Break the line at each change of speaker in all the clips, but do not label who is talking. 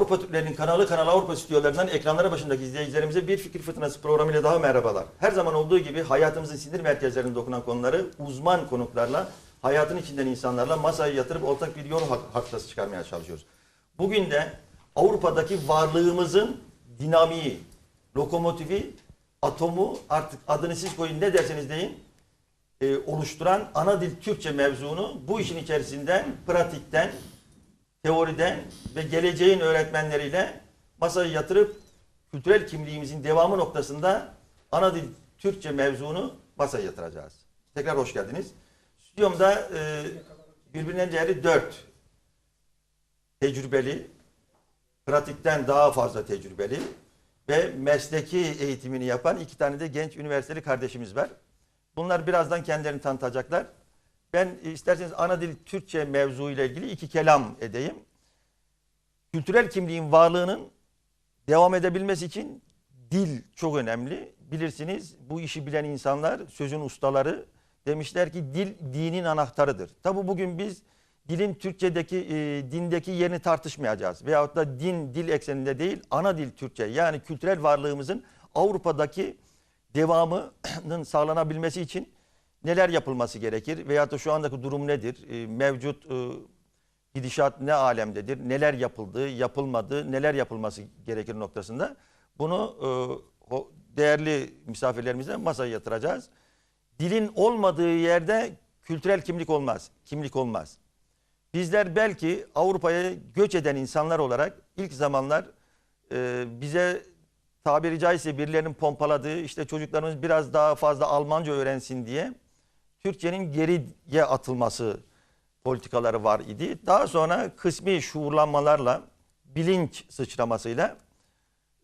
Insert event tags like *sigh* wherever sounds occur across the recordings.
Avrupa Türklerinin kanalı Kanal Avrupa stüdyolarından ekranlara başındaki izleyicilerimize bir fikir fırtınası programıyla daha merhabalar. Her zaman olduğu gibi hayatımızın sinir merkezlerine dokunan konuları uzman konuklarla, hayatın içinden insanlarla masaya yatırıp ortak bir yol haritası çıkarmaya çalışıyoruz. Bugün de Avrupa'daki varlığımızın dinamiği, lokomotifi, atomu artık adını siz koyun ne derseniz deyin e, oluşturan ana dil Türkçe mevzunu bu işin içerisinden, pratikten, teoriden ve geleceğin öğretmenleriyle masaya yatırıp kültürel kimliğimizin devamı noktasında ana dil Türkçe mevzunu masaya yatıracağız. Tekrar hoş geldiniz. Stüdyomda e, birbirinden değerli dört tecrübeli, pratikten daha fazla tecrübeli ve mesleki eğitimini yapan iki tane de genç üniversiteli kardeşimiz var. Bunlar birazdan kendilerini tanıtacaklar. Ben isterseniz ana dil Türkçe mevzu ile ilgili iki kelam edeyim. Kültürel kimliğin varlığının devam edebilmesi için dil çok önemli. Bilirsiniz bu işi bilen insanlar, sözün ustaları demişler ki dil dinin anahtarıdır. Tabi bugün biz dilin Türkçedeki, e, dindeki yerini tartışmayacağız. Veyahut da din, dil ekseninde değil, ana dil Türkçe. Yani kültürel varlığımızın Avrupa'daki devamının sağlanabilmesi için neler yapılması gerekir? Veyahut da şu andaki durum nedir? E, mevcut e, gidişat ne alemdedir? Neler yapıldı, yapılmadı, neler yapılması gerekir noktasında bunu e, değerli misafirlerimize masaya yatıracağız. Dilin olmadığı yerde kültürel kimlik olmaz, kimlik olmaz. Bizler belki Avrupa'ya göç eden insanlar olarak ilk zamanlar bize tabiri caizse birilerinin pompaladığı işte çocuklarımız biraz daha fazla Almanca öğrensin diye Türkçenin geriye atılması politikaları var idi. Daha sonra kısmi şuurlanmalarla, bilinç sıçramasıyla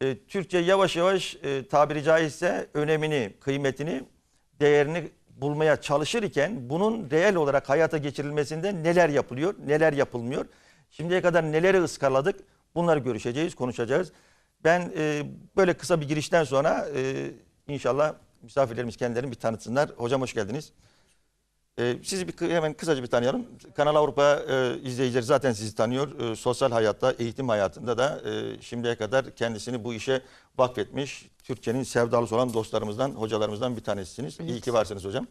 e, Türkçe yavaş yavaş e, tabiri caizse önemini, kıymetini, değerini bulmaya çalışırken bunun reel olarak hayata geçirilmesinde neler yapılıyor, neler yapılmıyor. Şimdiye kadar neleri ıskaladık bunları görüşeceğiz, konuşacağız. Ben e, böyle kısa bir girişten sonra e, inşallah misafirlerimiz kendilerini bir tanıtsınlar. Hocam hoş geldiniz. Ee, sizi bir hemen kısaca bir tanıyalım. Kanal Avrupa e, izleyicileri zaten sizi tanıyor. E, sosyal hayatta, eğitim hayatında da e, şimdiye kadar kendisini bu işe vakfetmiş. Türkçenin sevdalısı olan dostlarımızdan, hocalarımızdan bir tanesisiniz. İyi ki varsınız hocam.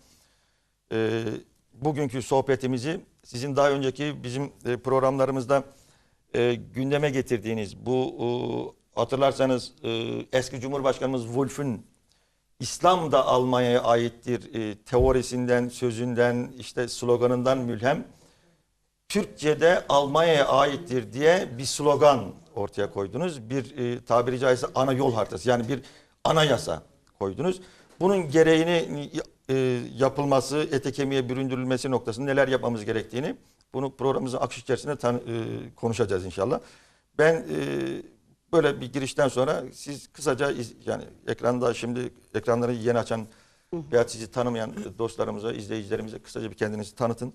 E, bugünkü sohbetimizi sizin daha önceki bizim e, programlarımızda e, gündeme getirdiğiniz bu e, hatırlarsanız e, eski Cumhurbaşkanımız Wolf'ün İslam da Almanya'ya aittir e, teorisinden, sözünden, işte sloganından mülhem Türkçe'de Almanya'ya aittir diye bir slogan ortaya koydunuz. Bir e, tabiri caizse ana yol haritası yani bir anayasa koydunuz. Bunun gereğini e, yapılması, ete kemiğe büründürülmesi noktasında neler yapmamız gerektiğini bunu programımızın akış içerisinde tan- e, konuşacağız inşallah. Ben e, böyle bir girişten sonra siz kısaca iz- yani ekranda şimdi ekranları yeni açan veya sizi tanımayan dostlarımıza, izleyicilerimize kısaca bir kendinizi tanıtın.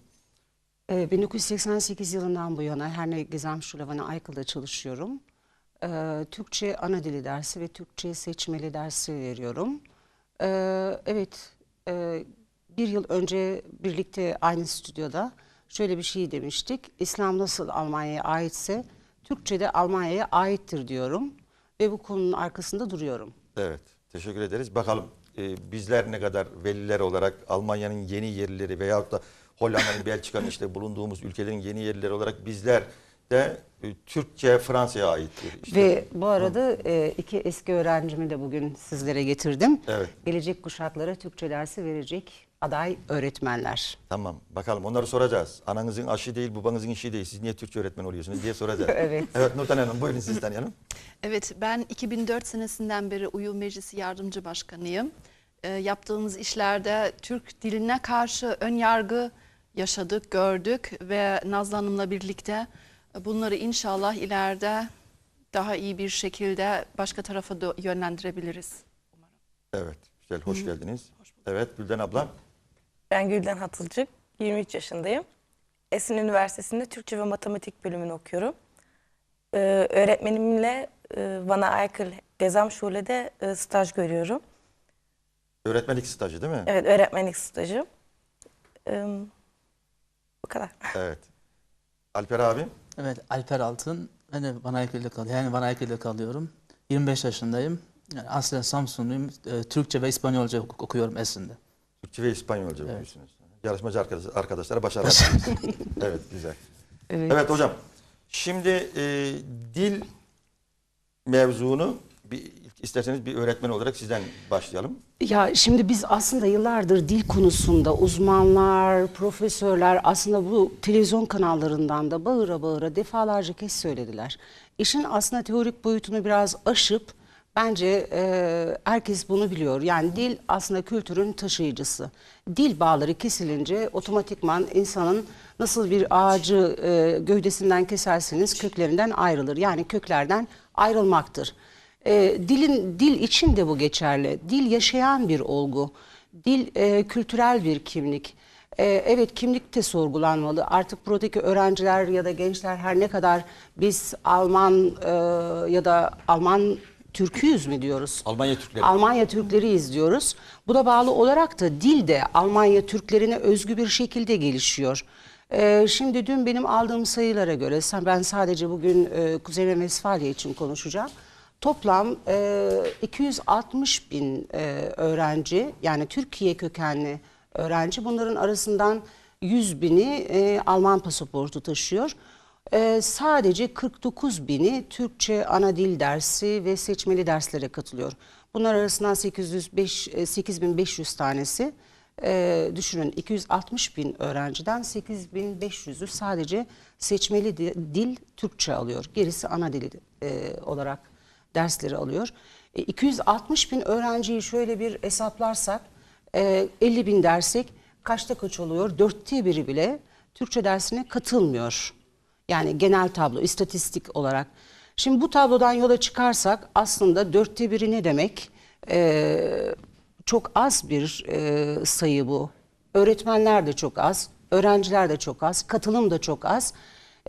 Ee, 1988 yılından bu yana Herne Gesamtschule Aykalı'da çalışıyorum. Ee, Türkçe ana dili dersi ve Türkçe seçmeli dersi veriyorum. Ee, evet, e, bir yıl önce birlikte aynı stüdyoda şöyle bir şey demiştik. İslam nasıl Almanya'ya aitse Türkçe de Almanya'ya aittir diyorum. Ve bu konunun arkasında duruyorum.
Evet, teşekkür ederiz. Bakalım e, bizler ne kadar veliler olarak Almanya'nın yeni yerlileri veyahut da Hollanda'nın, Belçika'nın işte bulunduğumuz ülkelerin yeni yerlileri olarak bizler de e, Türkçe Fransa'ya aittir. İşte,
Ve bu arada e, iki eski öğrencimi de bugün sizlere getirdim.
Evet.
Gelecek kuşaklara Türkçe dersi verecek aday öğretmenler.
Tamam, bakalım onları soracağız. Ananızın aşı değil, babanızın işi değil. Siz niye Türkçe öğretmen oluyorsunuz diye soracağız. *laughs*
Evet.
Evet Nurten Hanım, buyurun sizi tanıyalım.
Evet, ben 2004 senesinden beri Uyum Meclisi Yardımcı Başkanıyım. Ee, yaptığımız işlerde Türk diline karşı ön yargı yaşadık, gördük ve Nazlı Hanım'la birlikte bunları inşallah ileride daha iyi bir şekilde başka tarafa da yönlendirebiliriz.
Evet, güzel, hoş geldiniz. Evet, Gülden abla.
Ben Gülden Hatılcık, 23 yaşındayım. Esin Üniversitesi'nde Türkçe ve Matematik bölümünü okuyorum. Ee, öğretmenimle e, Van'a Aykıl Gesamtschule e, staj görüyorum.
Öğretmenlik stajı değil mi?
Evet, öğretmenlik stajı. Ee, bu kadar. *laughs*
Evet. Alper abi.
Evet Alper Altın Ben de Van Eyckel'de kalıyorum. Yani Van Eyckel'de kalıyorum. 25 yaşındayım. Yani aslen Samsunluyum. Ee, Türkçe ve İspanyolca ok- okuyorum Esin'de.
Türkçe ve İspanyolca biliyorsunuz. Yarışmacı arkadaş, arkadaşlara başarılar. evet güzel.
Evet.
Evet hocam. Şimdi e, dil mevzunu bir, isterseniz bir öğretmen olarak sizden başlayalım.
Ya şimdi biz aslında yıllardır dil konusunda uzmanlar, profesörler aslında bu televizyon kanallarından da bağıra bağıra defalarca kez söylediler. İşin aslında teorik boyutunu biraz aşıp bence e, herkes bunu biliyor. Yani dil aslında kültürün taşıyıcısı. Dil bağları kesilince otomatikman insanın nasıl bir ağacı e, gövdesinden keserseniz köklerinden ayrılır. Yani köklerden ayrılmaktır. E, dilin dil için de bu geçerli. Dil yaşayan bir olgu. Dil e, kültürel bir kimlik. E, evet kimlik de sorgulanmalı. Artık buradaki öğrenciler ya da gençler her ne kadar biz Alman e, ya da Alman Türküyüz mü diyoruz?
Almanya Türkleri.
Almanya Türkleri izliyoruz. Bu da bağlı olarak da dil de Almanya Türklerine özgü bir şekilde gelişiyor. Ee, şimdi dün benim aldığım sayılara göre, sen- ben sadece bugün e, Kuzey ve Vesfalya için konuşacağım. Toplam e, 260 bin e, öğrenci, yani Türkiye kökenli öğrenci. Bunların arasından 100 bini e, Alman pasaportu taşıyor. Ee, sadece 49 bini Türkçe ana dil dersi ve seçmeli derslere katılıyor. Bunlar arasından 805, e, 8500 tanesi e, düşünün 260 bin öğrenciden 8500'ü sadece seçmeli di- dil Türkçe alıyor. Gerisi ana dili e, olarak dersleri alıyor. E, 260 bin öğrenciyi şöyle bir hesaplarsak e, 50 bin dersek kaçta kaç oluyor? Dörtte biri bile Türkçe dersine katılmıyor. Yani genel tablo, istatistik olarak. Şimdi bu tablodan yola çıkarsak aslında dörtte biri ne demek? Ee, çok az bir e, sayı bu. Öğretmenler de çok az, öğrenciler de çok az, katılım da çok az.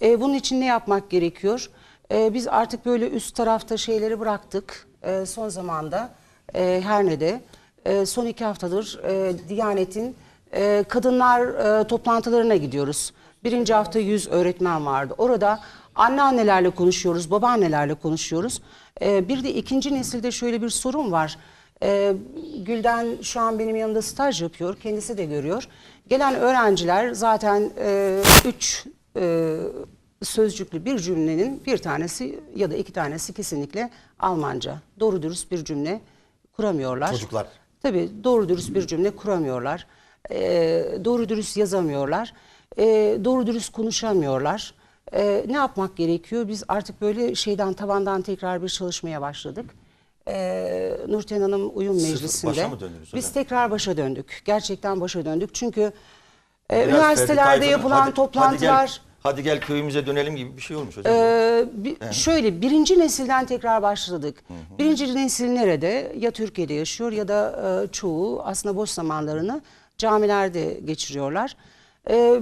Ee, bunun için ne yapmak gerekiyor? Ee, biz artık böyle üst tarafta şeyleri bıraktık. Ee, son zamanda e, her ne de e, son iki haftadır e, Diyanet'in e, kadınlar e, toplantılarına gidiyoruz. Birinci hafta 100 öğretmen vardı. Orada anneannelerle konuşuyoruz, babaannelerle konuşuyoruz. Ee, bir de ikinci nesilde şöyle bir sorun var. Ee, Gülden şu an benim yanımda staj yapıyor, kendisi de görüyor. Gelen öğrenciler zaten e, üç e, sözcüklü bir cümlenin bir tanesi ya da iki tanesi kesinlikle Almanca. Doğru dürüst bir cümle kuramıyorlar.
Çocuklar.
Tabii doğru dürüst bir cümle kuramıyorlar. Ee, doğru dürüst yazamıyorlar. Ee, doğru dürüst konuşamıyorlar. Ee, ne yapmak gerekiyor? Biz artık böyle şeyden tavandan tekrar bir çalışmaya başladık. Ee, Nurten Hanım uyum
Sıfır,
meclisinde.
başa mı döndünüz
Biz tekrar başa döndük. Gerçekten başa döndük. Çünkü e,
Biraz
üniversitelerde
Ferdi
yapılan
hadi-
toplantılar...
Hadi gel, hadi gel köyümüze dönelim gibi bir şey olmuş hocam.
Ee, bir- Şöyle birinci nesilden tekrar başladık. Birinci nesil nerede? Ya Türkiye'de yaşıyor ya da e, çoğu aslında boş zamanlarını camilerde geçiriyorlar. Ee,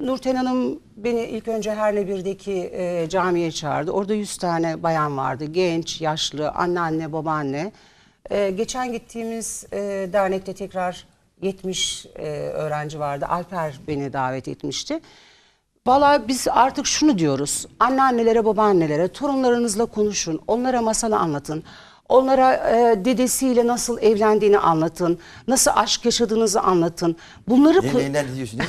Nurten Hanım beni ilk önce Herle 1'deki e, camiye çağırdı. Orada 100 tane bayan vardı. Genç, yaşlı, anneanne, babaanne. Ee, geçen gittiğimiz e, dernekte tekrar 70 e, öğrenci vardı. Alper beni davet etmişti. Valla biz artık şunu diyoruz. Anneannelere, babaannelere torunlarınızla konuşun. Onlara masal anlatın. Onlara e, dedesiyle nasıl evlendiğini anlatın. Nasıl aşk yaşadığınızı anlatın. Bunları
Ne,
ko-
neyinden diyorsunuz?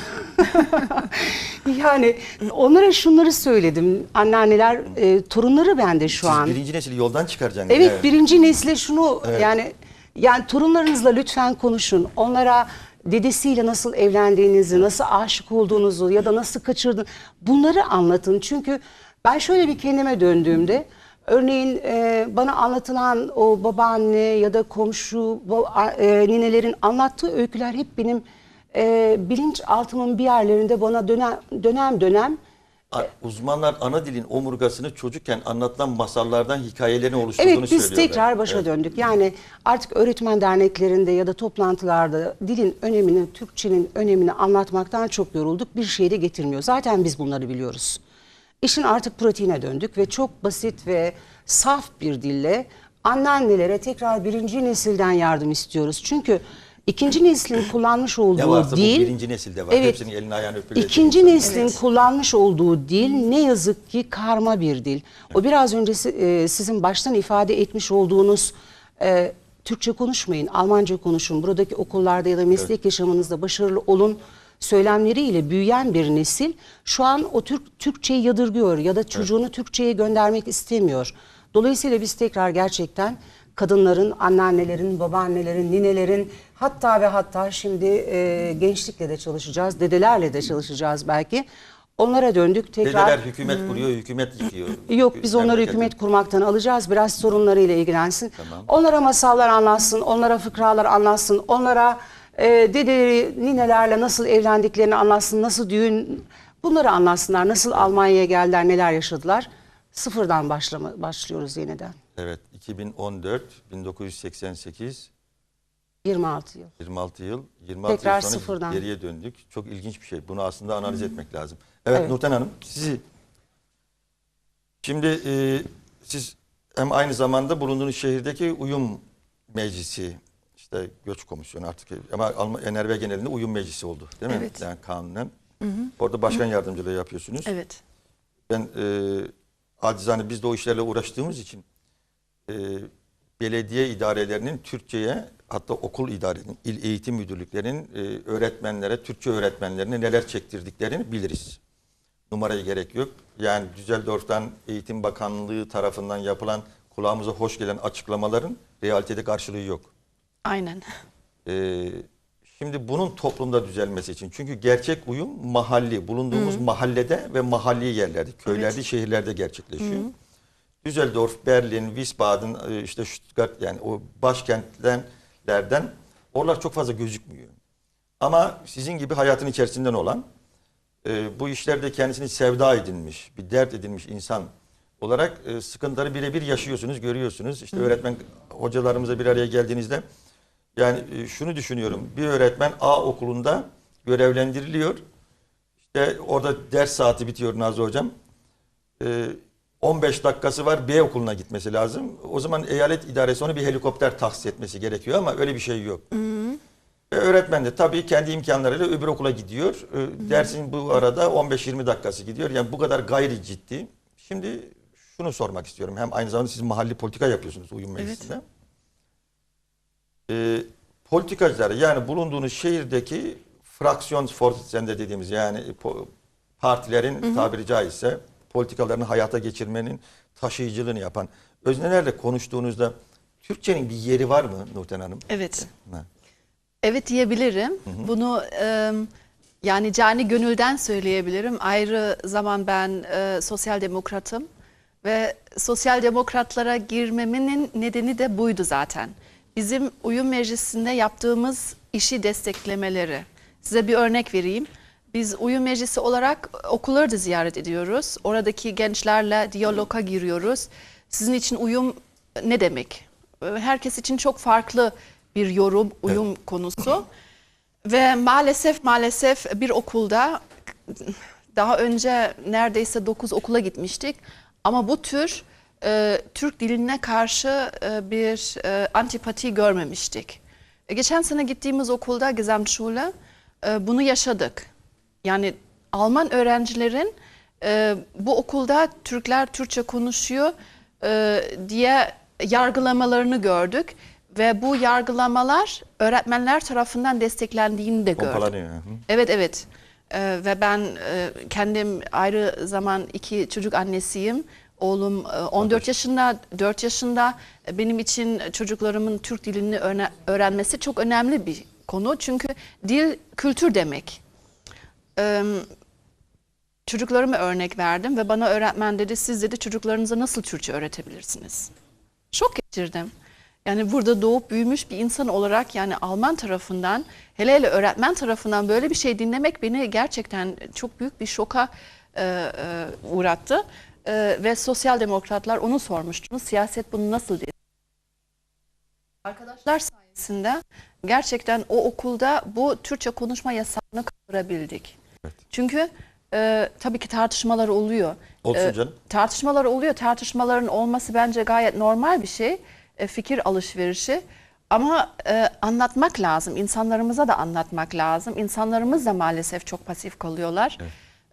*laughs*
yani onlara şunları söyledim. Anneanneler e, torunları bende şu
Siz
an.
birinci nesili yoldan çıkaracaksınız.
Evet, birinci nesle şunu yani yani torunlarınızla lütfen konuşun. Onlara dedesiyle nasıl evlendiğinizi, nasıl aşık olduğunuzu ya da nasıl kaçırdın bunları anlatın. Çünkü ben şöyle bir kendime döndüğümde örneğin e, bana anlatılan o babaanne ya da komşu bu, a- e, ninelerin anlattığı öyküler hep benim e, bilinçaltımın bir yerlerinde bana dönem dönem dönem
Uzmanlar ana dilin omurgasını çocukken anlatılan masallardan hikayelerini oluşturduğunu
Evet biz
söylüyorlar.
tekrar başa
Evet.
döndük. Yani artık öğretmen derneklerinde ya da toplantılarda dilin önemini, Türkçenin önemini anlatmaktan çok yorulduk. Bir şey de getirmiyor. Zaten biz bunları biliyoruz. İşin artık pratiğine döndük ve çok basit ve saf bir dille anneannelere tekrar birinci nesilden yardım istiyoruz. Çünkü İkinci neslin kullanmış
Ne
olduğu
varsa bu
dil
birinci nesilde var.
Evet.
Hepsinin elini ayağını öpüyor.
İkinci neslin kullanmış olduğu dil ne yazık ki karma bir dil. O biraz önce e, sizin baştan ifade etmiş olduğunuz e, Türkçe konuşmayın, Almanca konuşun. Buradaki okullarda ya da meslek yaşamınızda başarılı olun söylemleriyle büyüyen bir nesil şu an o Türk Türkçeyi yadırgıyor ya da çocuğunu Türkçeye göndermek istemiyor. Dolayısıyla biz tekrar gerçekten kadınların, anneannelerin, babaannelerin, ninelerin hatta ve hatta şimdi e, gençlikle de çalışacağız, dedelerle de çalışacağız belki. Onlara döndük tekrar.
Dedeler hükümet kuruyor, hükümet yıkıyor.
Yok biz onları hükümet kurmaktan alacağız. Biraz sorunlarıyla ilgilensin.
Tamam.
Onlara masallar anlatsın, onlara fıkralar anlatsın, onlara e, dedeleri, ninelerle nasıl evlendiklerini anlatsın, nasıl düğün bunları anlatsınlar. Nasıl Almanya'ya geldiler, neler yaşadılar. Sıfırdan başlama, başlıyoruz yeniden.
Evet 2014, 1988,
26 yıl.
26 yıl. 26
Tekrar
yıl sonra
sıfırdan.
geriye döndük. Çok ilginç bir şey. Bunu aslında analiz etmek lazım. Evet,
Evet.
Nurten Hanım sizi şimdi e, siz hem aynı zamanda bulunduğunuz şehirdeki uyum meclisi işte göç komisyonu artık ama NRV genelinde uyum meclisi oldu değil mi?
Evet.
Yani kanunen. Orada başkan yardımcılığı yapıyorsunuz.
Evet.
Ben e, acizane biz de o işlerle uğraştığımız için e, belediye idarelerinin Türkçe'ye hatta okul idarenin, il eğitim müdürlüklerinin e, öğretmenlere, Türkçe öğretmenlerine neler çektirdiklerini biliriz. Numaraya gerek yok. Yani Düsseldorf'tan Eğitim Bakanlığı tarafından yapılan kulağımıza hoş gelen açıklamaların realitede karşılığı yok.
Aynen.
Ee, şimdi bunun toplumda düzelmesi için çünkü gerçek uyum mahalli bulunduğumuz mahallede ve mahalli yerlerde köylerde şehirlerde gerçekleşiyor. Düsseldorf, Berlin, Wiesbaden e, işte Stuttgart yani o başkentlerden oralar çok fazla gözükmüyor. Ama sizin gibi hayatın içerisinden olan e, bu işlerde kendisini sevda edinmiş, bir dert edinmiş insan olarak e, sıkıntıları birebir yaşıyorsunuz, görüyorsunuz. İşte öğretmen hocalarımıza bir araya geldiğinizde yani e, şunu düşünüyorum. Bir öğretmen A okulunda görevlendiriliyor. İşte orada ders saati bitiyor Nazlı hocam. E, 15 dakikası var B okuluna gitmesi lazım. O zaman eyalet idaresi ona bir helikopter tahsis etmesi gerekiyor ama öyle bir şey yok. Ve öğretmen de tabii kendi imkanlarıyla öbür okula gidiyor. E, Dersin bu arada 15-20 dakikası gidiyor. Yani bu kadar gayri ciddi. Şimdi şunu sormak istiyorum. Hem aynı zamanda siz mahalli politika yapıyorsunuz uyum meclisinde. E, politikacıları yani bulunduğunuz şehirdeki fraksiyon Vorsitzende dediğimiz yani partilerin tabiri caizse politikalarını hayata geçirmenin taşıyıcılığını yapan öznelerle konuştuğunuzda Türkçenin bir yeri var mı Nurten Hanım?
Evet.
Ha.
Evet diyebilirim. Bunu e, yani cani gönülden söyleyebilirim. Ayrı zaman ben e, sosyal demokratım ve sosyal demokratlara girmemin nedeni de buydu zaten. Bizim uyum meclisinde yaptığımız işi desteklemeleri. Size bir örnek vereyim. Biz uyum meclisi olarak okulları da ziyaret ediyoruz. Oradaki gençlerle diyaloga giriyoruz. Sizin için uyum ne demek? Herkes için çok farklı bir yorum, uyum konusu. Ve maalesef maalesef bir okulda daha önce neredeyse 9 okula gitmiştik. Ama bu tür e, Türk diline karşı e, bir e, antipati görmemiştik. E, geçen sene gittiğimiz okulda Gesamtschule e, bunu yaşadık. Yani Alman öğrencilerin e, bu okulda Türkler Türkçe konuşuyor e, diye yargılamalarını gördük. Ve bu yargılamalar öğretmenler tarafından desteklendiğini de gördük. Evet evet Ee, ve ben e, kendim ayrı zaman iki çocuk annesiyim. Oğlum e, 14 yaşında, 4 yaşında. E, Benim için çocuklarımın Türk dilini öğre- öğrenmesi çok önemli bir konu. Çünkü dil kültür demek. Çocuklarıma örnek verdim ve bana öğretmen dedi siz dedi çocuklarınıza nasıl Türkçe öğretebilirsiniz? Şok geçirdim. Yani burada doğup büyümüş bir insan olarak yani Alman tarafından hele hele öğretmen tarafından böyle bir şey dinlemek beni gerçekten çok büyük bir şoka e, e, uğrattı. E, ve sosyal demokratlar onu sormuştunuz. Siyaset bunu nasıl diye. Arkadaşlar sayesinde gerçekten o okulda bu Türkçe konuşma yasağını kaldırabildik.
Evet.
Çünkü e, tabii ki tartışmalar oluyor.
Olsun
E,
canım.
Tartışmalar oluyor. Tartışmaların olması bence gayet normal bir şey. E, fikir alışverişi. Ama e, anlatmak lazım, insanlarımıza da anlatmak lazım. İnsanlarımız da maalesef çok pasif kalıyorlar.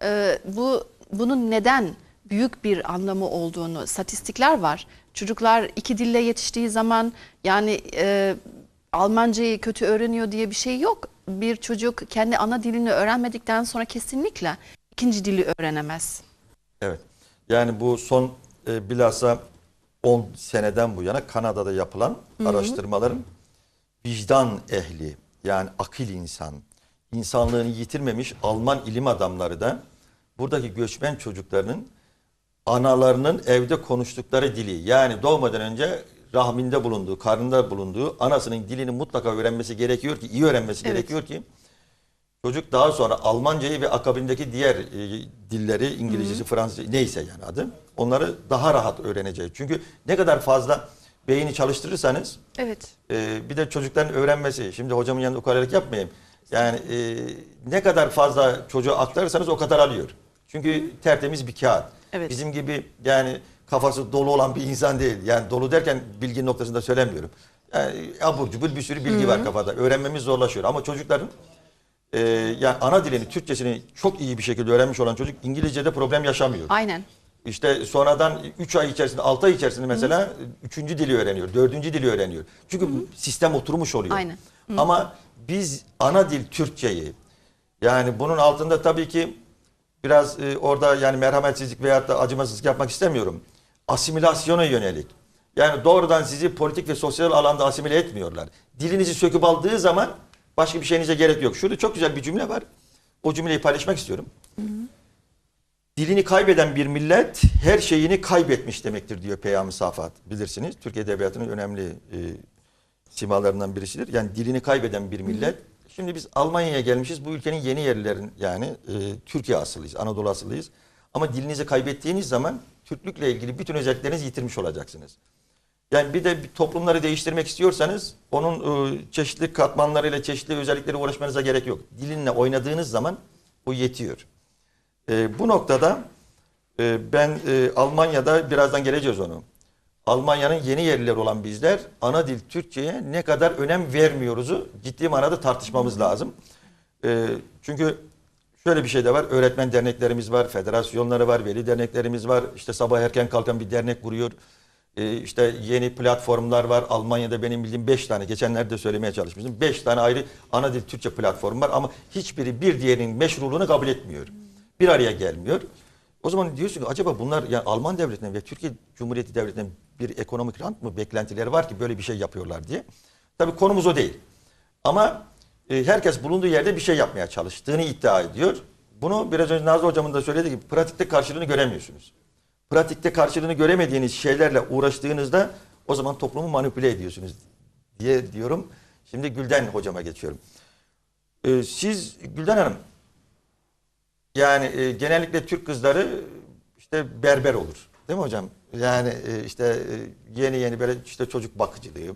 E, bu bunun neden büyük bir anlamı olduğunu statistikler var. Çocuklar iki dille yetiştiği zaman yani e, Almancayı kötü öğreniyor diye bir şey yok. Bir çocuk kendi ana dilini öğrenmedikten sonra kesinlikle ikinci dili öğrenemez.
Evet. Yani bu son e, bilhassa 10 seneden bu yana Kanada'da yapılan araştırmaların vicdan ehli yani akıl insan, insanlığını yitirmemiş Alman ilim adamları da buradaki göçmen çocuklarının analarının evde konuştukları dili yani doğmadan önce rahminde bulunduğu, karnında bulunduğu anasının dilini mutlaka öğrenmesi gerekiyor ki, iyi öğrenmesi
Evet.
gerekiyor ki Çocuk daha sonra Almancayı ve akabindeki diğer e, dilleri İngilizcesi, Fransızca neyse yani adı onları daha rahat öğreneceğiz. Çünkü ne kadar fazla beyni çalıştırırsanız
Evet.
e, bir de çocukların öğrenmesi. Şimdi hocamın yanında ukalalık yapmayayım. Yani e, ne kadar fazla çocuğa aktarırsanız o kadar alıyor. Çünkü tertemiz bir kağıt.
Evet.
Bizim gibi yani kafası dolu olan bir insan değil. Yani dolu derken bilgi noktasında söylemiyorum. Yani abur cubur bir sürü bilgi var kafada. Öğrenmemiz zorlaşıyor. Ama çocukların e, yani ana dilini, Türkçesini çok iyi bir şekilde öğrenmiş olan çocuk İngilizce'de problem yaşamıyor.
Aynen.
İşte sonradan 3 ay içerisinde, 6 ay içerisinde mesela 3. dili öğreniyor, 4. dili öğreniyor. Çünkü sistem oturmuş oluyor.
Aynen.
Ama biz ana dil Türkçeyi yani bunun altında tabii ki biraz e, orada yani merhametsizlik veyahut da acımasızlık yapmak istemiyorum. Asimilasyona yönelik. Yani doğrudan sizi politik ve sosyal alanda asimile etmiyorlar. Dilinizi söküp aldığı zaman başka bir şeyinize gerek yok. Şurada çok güzel bir cümle var. O cümleyi paylaşmak istiyorum. Dilini kaybeden bir millet her şeyini kaybetmiş demektir diyor Peyami Safat. Bilirsiniz Türkiye Edebiyatı'nın önemli e, simalarından birisidir. Yani dilini kaybeden bir millet. Şimdi biz Almanya'ya gelmişiz. Bu ülkenin yeni yerlilerin yani e, Türkiye asıllıyız, Anadolu asıllıyız. Ama dilinizi kaybettiğiniz zaman Türklükle ilgili bütün özelliklerinizi yitirmiş olacaksınız. Yani bir de toplumları değiştirmek istiyorsanız onun e, çeşitli katmanlarıyla, çeşitli özellikleri uğraşmanıza gerek yok. Dilinle oynadığınız zaman bu yetiyor. E, bu noktada e, ben e, Almanya'da birazdan geleceğiz onu. Almanya'nın yeni yerlileri olan bizler ana dil Türkçe'ye ne kadar önem vermiyoruzu ciddi manada tartışmamız lazım. E, çünkü şöyle bir şey de var. Öğretmen derneklerimiz var, federasyonları var, veli derneklerimiz var. İşte sabah erken kalkan bir dernek kuruyor. E, işte yeni platformlar var. Almanya'da benim bildiğim 5 tane, geçenlerde de söylemeye çalışmıştım. 5 tane ayrı ana dil Türkçe platformu var ama hiçbiri bir diğerinin meşruluğunu kabul etmiyor. Bir araya gelmiyor. O zaman diyorsun ki acaba bunlar yani Alman devletinden ve Türkiye Cumhuriyeti devletinden bir ekonomik rant mı beklentileri var ki böyle bir şey yapıyorlar diye. Tabii konumuz o değil. Ama e, herkes bulunduğu yerde bir şey yapmaya çalıştığını iddia ediyor. Bunu biraz önce Nazlı hocamın da söylediği gibi pratikte karşılığını göremiyorsunuz. Pratikte karşılığını göremediğiniz şeylerle uğraştığınızda o zaman toplumu manipüle ediyorsunuz diye diyorum. Şimdi Gülden hocama geçiyorum. E, siz Gülden Hanım yani e, genellikle Türk kızları işte berber olur. Değil mi hocam? Yani e, işte e, yeni yeni böyle işte çocuk bakıcılığı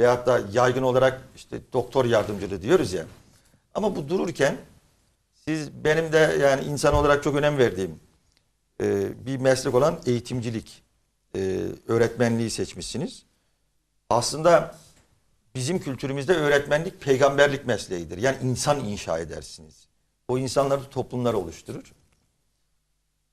veyahut da yaygın olarak işte doktor yardımcılığı diyoruz ya. Ama bu dururken siz benim de yani insan olarak çok önem verdiğim e, bir meslek olan eğitimcilik, öğretmenliği seçmişsiniz. Aslında bizim kültürümüzde öğretmenlik peygamberlik mesleğidir. Yani insan inşa edersiniz. O insanları toplumlar oluşturur.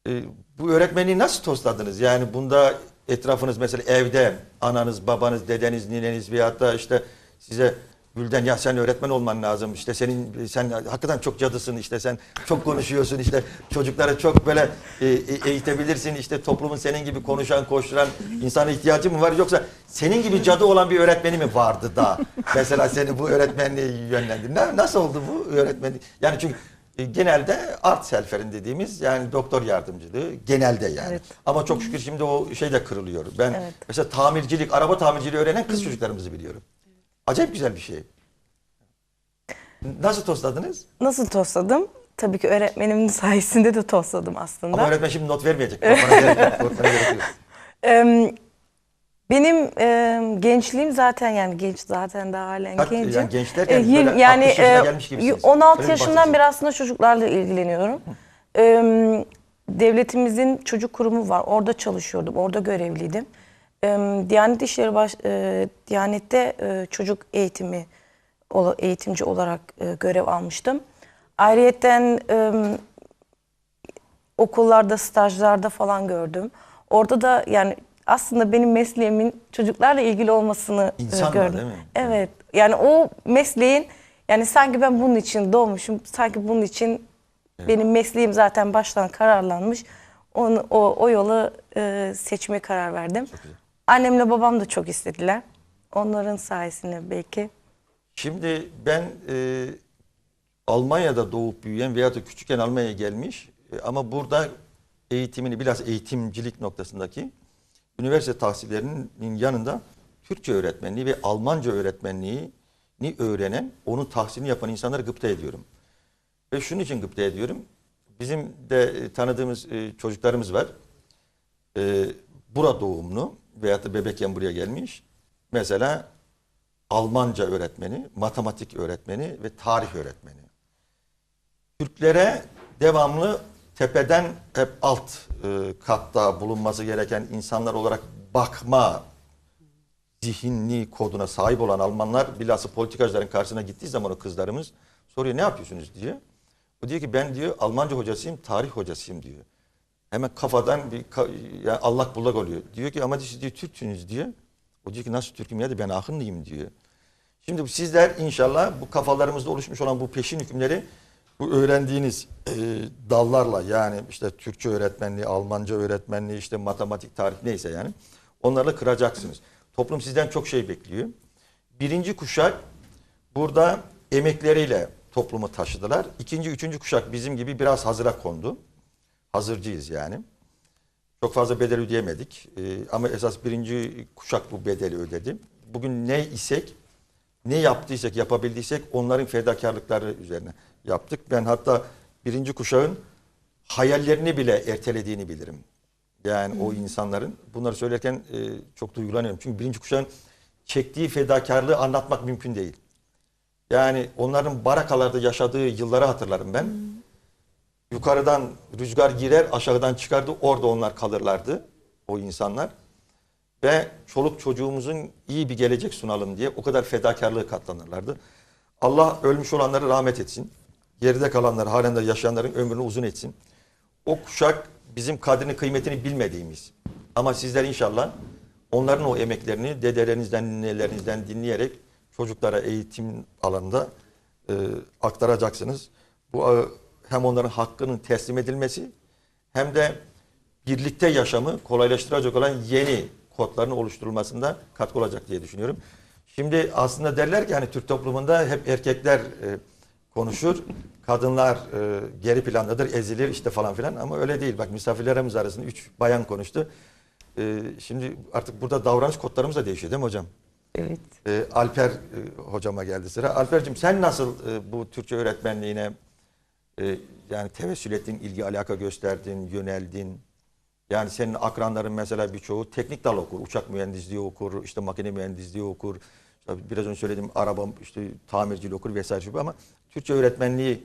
E, bu öğretmenliği nasıl tosladınız? Yani bunda etrafınız mesela evde ananız, babanız, dedeniz, nineniz veyahut da işte size Gülden ya sen öğretmen olman lazım. İşte senin sen hakikaten çok cadısın işte sen çok konuşuyorsun işte çocukları çok böyle e, e, eğitebilirsin işte toplumun senin gibi konuşan koşturan insana ihtiyacı mı var yoksa senin gibi cadı olan bir öğretmeni mi vardı da mesela seni bu öğretmenliğe yönlendirdi. Na- Nasıl oldu bu öğretmenlik? Yani çünkü genelde art selferin dediğimiz yani doktor yardımcılığı genelde yani.
Evet.
Ama çok şükür şimdi o şey de kırılıyor. Ben
Evet.
mesela tamircilik, araba tamirciliği öğrenen kız çocuklarımızı biliyorum. Acayip güzel bir şey. Nasıl tostladınız?
Nasıl tostladım? Tabii ki öğretmenimin sayesinde de tostladım aslında.
Ama öğretmen şimdi not vermeyecek. *laughs*
benim em, gençliğim zaten yani genç zaten daha halen
Kaç-
gencim.
yani genç derken
E,
böyle
yani
60 yaşına
e,
gelmiş gibisiniz.
16
Öyle bir
yaşından
bahsedin.
beri aslında çocuklarla ilgileniyorum. Em, devletimizin çocuk kurumu var. Orada çalışıyordum. Orada görevliydim. Em, Diyanet İşleri baş, e, Diyanet'te e, çocuk eğitimi ola- eğitimci olarak e, görev almıştım. Ayrıyeten em, okullarda, stajlarda falan gördüm. Orada da yani aslında benim mesleğimin çocuklarla ilgili olmasını e,
İnsanla,
gördüm.
değil mi?
Evet. Yani o mesleğin yani sanki ben bunun için doğmuşum. Sanki bunun için benim mesleğim zaten baştan kararlanmış. Onu, o, o yolu e, seçmeye karar verdim. Annemle babam da çok istediler. Onların sayesinde belki.
Şimdi ben e, Almanya'da doğup büyüyen veya da küçükken Almanya'ya gelmiş e, ama burada eğitimini biraz eğitimcilik noktasındaki üniversite tahsillerinin yanında Türkçe öğretmenliği ve Almanca öğretmenliğini öğrenen, onun tahsilini yapan insanları gıpta ediyorum. Ve şunun için gıpta ediyorum. Bizim de e, tanıdığımız e, çocuklarımız var. E, bura doğumlu veyahut da bebekken buraya gelmiş. Mesela Almanca öğretmeni, matematik öğretmeni ve tarih öğretmeni. Türklere devamlı tepeden hep alt e, katta bulunması gereken insanlar olarak bakma zihinli koduna sahip olan Almanlar bilhassa politikacıların karşısına gittiği zaman o kızlarımız soruyor ne yapıyorsunuz diye. O diyor ki ben diyor Almanca hocasıyım, tarih hocasıyım diyor. Hemen kafadan bir yani allak bullak oluyor. Diyor ki ama siz diyor Türksünüz diyor. O diyor ki nasıl Türk'üm ya da ben Ahınlıyım diyor. Şimdi sizler inşallah bu kafalarımızda oluşmuş olan bu peşin hükümleri bu öğrendiğiniz e, dallarla yani işte Türkçe öğretmenliği, Almanca öğretmenliği, işte matematik, tarih neyse yani onlarla kıracaksınız. Toplum sizden çok şey bekliyor. Birinci kuşak burada emekleriyle toplumu taşıdılar. İkinci, üçüncü kuşak bizim gibi biraz hazıra kondu. Hazırcıyız yani. Çok fazla bedel ödeyemedik. Ee, ama esas birinci kuşak bu bedeli ödedi. Bugün ne isek, ne yaptıysak, yapabildiysek onların fedakarlıkları üzerine yaptık. Ben hatta birinci kuşağın hayallerini bile ertelediğini bilirim. Yani o insanların. Bunları söylerken e, çok duygulanıyorum. Çünkü birinci kuşağın çektiği fedakarlığı anlatmak mümkün değil. Yani onların barakalarda yaşadığı yılları hatırlarım ben. Yukarıdan rüzgar girer, aşağıdan çıkardı. Orada onlar kalırlardı. O insanlar. Ve çoluk çocuğumuzun iyi bir gelecek sunalım diye o kadar fedakarlığı katlanırlardı. Allah ölmüş olanları rahmet etsin. Geride kalanları, halen de yaşayanların ömrünü uzun etsin. O kuşak bizim kadrini, kıymetini bilmediğimiz. Ama sizler inşallah onların o emeklerini dedelerinizden, ninelerinizden dinleyerek çocuklara eğitim alanında e, aktaracaksınız. Bu e, hem onların hakkının teslim edilmesi hem de birlikte yaşamı kolaylaştıracak olan yeni kodların oluşturulmasında katkı olacak diye düşünüyorum. Şimdi aslında derler ki hani Türk toplumunda hep erkekler e, konuşur, kadınlar e, geri plandadır, ezilir işte falan filan ama öyle değil. Bak misafirlerimiz arasında üç bayan konuştu. E, şimdi artık burada davranış kodlarımız da değişiyor değil mi hocam?
Evet.
E, Alper e, hocama geldi sıra. Alper'cim sen nasıl e, bu Türkçe öğretmenliğine e, yani tevessül ettin, ilgi alaka gösterdin, yöneldin? Yani senin akranların mesela birçoğu teknik dal okur, uçak mühendisliği okur, işte makine mühendisliği okur. Biraz önce söylediğim araba işte tamirciliği okur vesaire gibi ama Türkçe öğretmenliği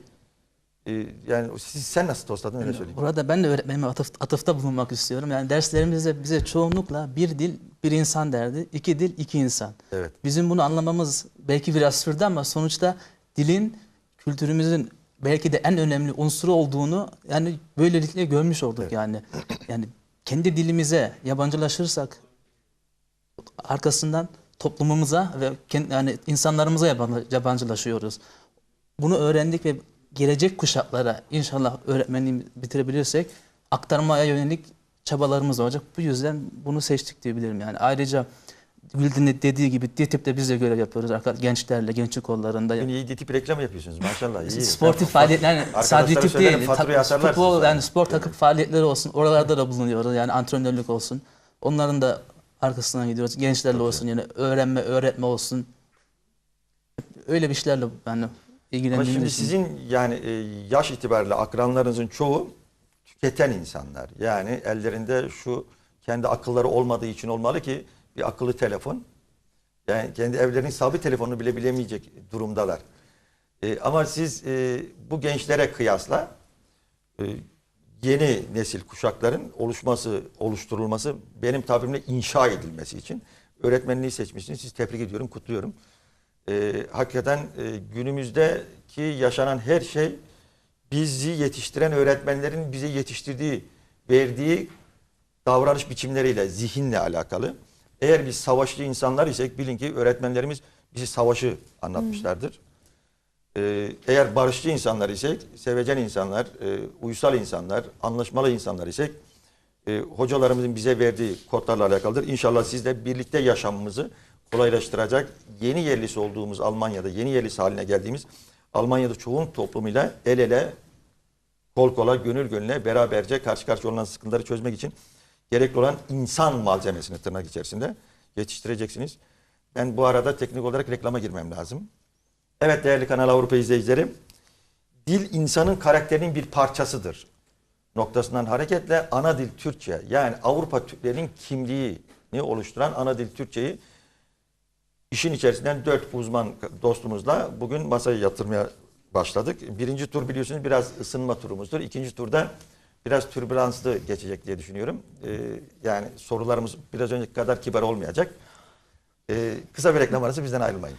e, yani siz, sen nasıl tostladın öyle söyleyeyim.
Burada ben de öğretmenime atıf, atıfta bulunmak istiyorum. Yani derslerimizde bize çoğunlukla bir dil, bir insan derdi. iki dil, iki insan.
Evet.
Bizim bunu anlamamız belki biraz sürdü ama sonuçta dilin kültürümüzün belki de en önemli unsuru olduğunu yani böylelikle görmüş olduk yani. Yani kendi dilimize yabancılaşırsak arkasından toplumumuza ve kendi, yani insanlarımıza yabancı- yabancılaşıyoruz. Bunu öğrendik ve gelecek kuşaklara inşallah öğretmenliği bitirebilirsek aktarmaya yönelik çabalarımız olacak. Bu yüzden bunu seçtik diyebilirim yani. Ayrıca Gülden'in dediği gibi DİTİB'de biz de görev yapıyoruz gençlerle, gençlik kollarında.
Bugün iyi tip reklam yapıyorsunuz maşallah. iyi.
Sportif faaliyetler yani sadece tip
söylerim,
değil. futbol yani spor takım faaliyetleri olsun. Oralarda da bulunuyoruz. Yani antrenörlük olsun. Onların da arkasından gidiyoruz. Gençlerle olsun yani öğrenme, öğretme olsun. Öyle bir işlerle yani
Ama şimdi
için.
sizin yani e, yaş itibariyle akranlarınızın çoğu tüketen insanlar. Yani ellerinde şu kendi akılları olmadığı için olmalı ki bir akıllı telefon. Yani kendi evlerinin sabit telefonunu bile bilemeyecek durumdalar. E, ama siz e, bu gençlere kıyasla e, yeni nesil kuşakların oluşması, oluşturulması benim tabirimle inşa edilmesi için öğretmenliği seçmişsiniz. Sizi tebrik ediyorum, kutluyorum. Ee, hakikaten e, günümüzdeki yaşanan her şey bizi yetiştiren öğretmenlerin bize yetiştirdiği, verdiği davranış biçimleriyle, zihinle alakalı. Eğer biz savaşçı insanlar isek bilin ki öğretmenlerimiz bizi savaşı anlatmışlardır. Ee, eğer barışçı insanlar isek, sevecen insanlar, e, uysal insanlar, anlaşmalı insanlar isek e, hocalarımızın bize verdiği kodlarla alakalıdır. İnşallah siz de birlikte yaşamımızı kolaylaştıracak yeni yerlisi olduğumuz Almanya'da yeni yerlisi haline geldiğimiz Almanya'da çoğun toplumuyla el ele kol kola, gönül gönüle beraberce karşı karşıya olan sıkıntıları çözmek için gerekli olan insan malzemesini tırnak içerisinde yetiştireceksiniz. Ben bu arada teknik olarak reklama girmem lazım. Evet değerli Kanal Avrupa izleyicileri, dil insanın karakterinin bir parçasıdır. Noktasından hareketle ana dil Türkçe yani Avrupa Türklerinin kimliğini oluşturan ana dil Türkçeyi işin içerisinden dört uzman dostumuzla bugün masaya yatırmaya başladık. Birinci tur biliyorsunuz biraz ısınma turumuzdur. İkinci turda biraz türbülanslı geçecek diye düşünüyorum. Ee, yani sorularımız biraz önceki kadar kibar olmayacak. Ee, kısa bir reklam arası bizden ayrılmayın.